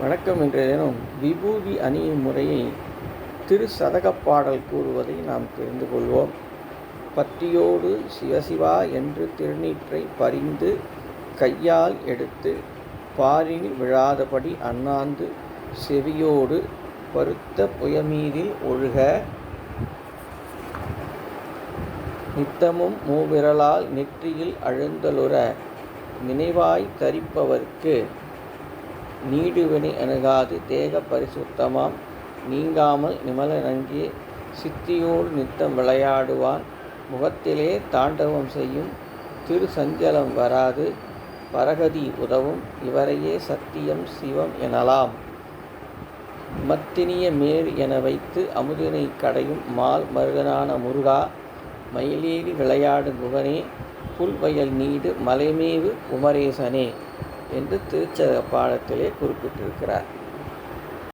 வணக்கம் என்ற தினம் விபூதி அணியும் முறையை திரு பாடல் கூறுவதை நாம் தெரிந்து கொள்வோம். பத்தியோடு சிவசிவா என்று திருநீற்றை பறிந்து கையால் எடுத்து பாரில் விழாதபடி அண்ணாந்து செவியோடு பருத்த புயமீதில் ஒழுக. நித்தமும் மூவிரலால் நெற்றியில் அழுந்தலுற நினைவாய் தரிப்பவர்க்கு நீடுவினை அணுகாது தேக பரிசுத்தமாம். நீங்காமல் நிமலனங்கே சித்தியோடு நித்தம் விளையாடுவான். முகத்திலே தாண்டவம் செய்யும் திரு சஞ்சலம் வராது. பரகதி உதவும். இவரையே சத்தியம் சிவம் எனலாம். மத்தினிய மேல் என வைத்து அமுதினை கடையும் மால் மருகனான முருகா. மயிலேறி விளையாடும் குகனே புல்வயல் நீடு மலைமேவு குமரேசனே என்று திருச்சக பாடத்திலே குறிப்பிட்டிருக்கிறார்.